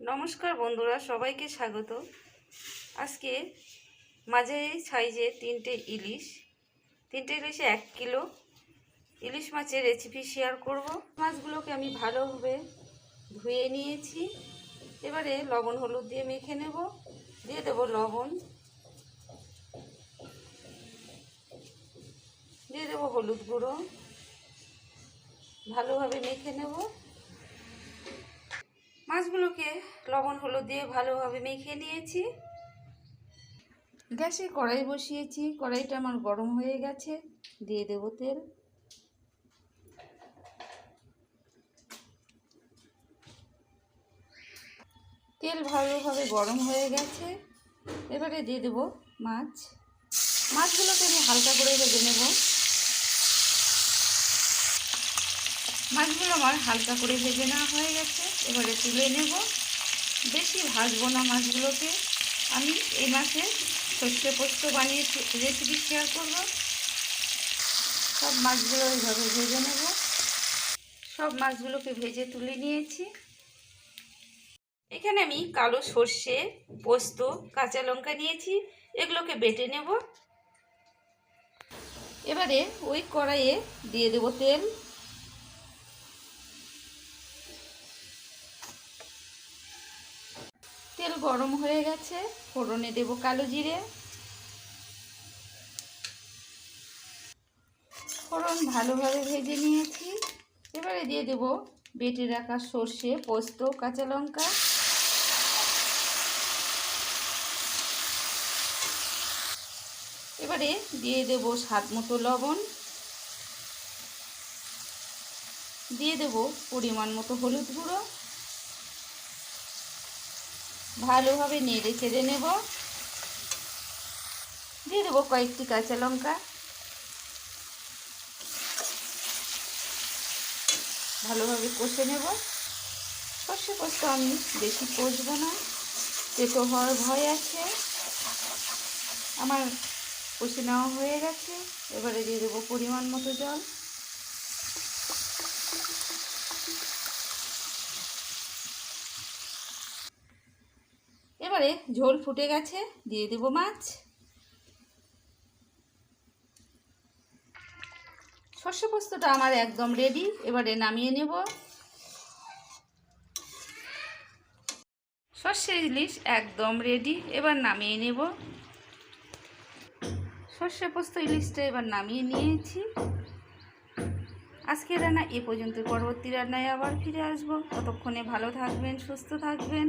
নমস্কার বন্ধুরা, সবাইকে স্বাগত। আজকে মাঝে সাইজে তিনটে ইলিশ। তিনটে ইলিশে এক কিলো। ইলিশ মাছের রেসিপি শেয়ার করব। মাছগুলোকে আমি ভালোভাবে ধুয়ে নিয়েছি। এবারে লবণ, হলুদ দিয়ে মেখে নেব। দিয়ে দেবো লবণ। দিয়ে দেবো হলুদ গুঁড়ো। ভালোভাবে মেখে নেব। মাছগুলোকে লবণ হলুদ দিয়ে ভালোভাবে মেখে নিয়েছি। গ্যাসে কড়াই বসিয়েছি। কড়াইটা আমার গরম হয়ে গেছে। দিয়ে দেবো তেল। তেল ভালোভাবে গরম হয়ে গেছে। এবারে দিয়ে দেবো মাছ। মাছগুলোকে আমি হালকা করে ভেজে নেব। মাছগুলো আমার হালকা করে ভেজে নেওয়া হয়ে গেছে। এবারে তুলে নেব। বেশি ভাজবো না মাছগুলোকে। আমি এই মাছের সর্ষে পোস্ত বানিয়ে রেসিপি শেয়ার করব। সব মাছগুলো এইভাবে ভেজে নেব। সব মাছগুলোকে ভেজে তুলে নিয়েছি। এখানে আমি কালো সর্ষে, পোস্ত, কাঁচা লঙ্কা নিয়েছি। এগুলোকে বেটে নেব। এবারে ওই কড়াইয়ে দিয়ে দেবো তেল। তেল গরম হয়ে গেছে, ফোড়নে দেব কালো জিরে। ফোড়ন ভালোভাবে ভেজে নিয়েছি। এবারে দিয়ে দেব বেটে রাখা সর্ষে, পোস্ত, কাঁচা লঙ্কা। এবারে দিয়ে দেব স্বাদ মতো লবণ। দিয়ে দেব পরিমাণ মতো হলুদ গুঁড়ো। ভালোভাবে নেড়ে চেড়ে নেব। দিয়ে দেবো কয়েকটি কাঁচা লঙ্কা। ভালোভাবে কষে নেব। কষে পোস্ত আমি বেশি কষবো না। তেতো হওয়ার ভয় আছে। আমার কষে নেওয়া হয়ে গেছে। এবারে দিয়ে দেবো পরিমাণ মতো জল। এবারে ঝোল ফুটে গেছে, দিয়ে দেব মাছ। সর্ষে পোস্তটা আমার একদম রেডি এবারে নামিয়ে নেব। সর্ষে ইলিশ একদম রেডি এবার নামিয়ে নেব। সর্ষে পোস্ত ইলিশটা এবার নামিয়ে নিয়েছি। আজকে রান্না এ পর্যন্ত, পরবর্তী রান্নায় আবার ফিরে আসব। ততক্ষণে ভালো থাকবেন, সুস্থ থাকবেন।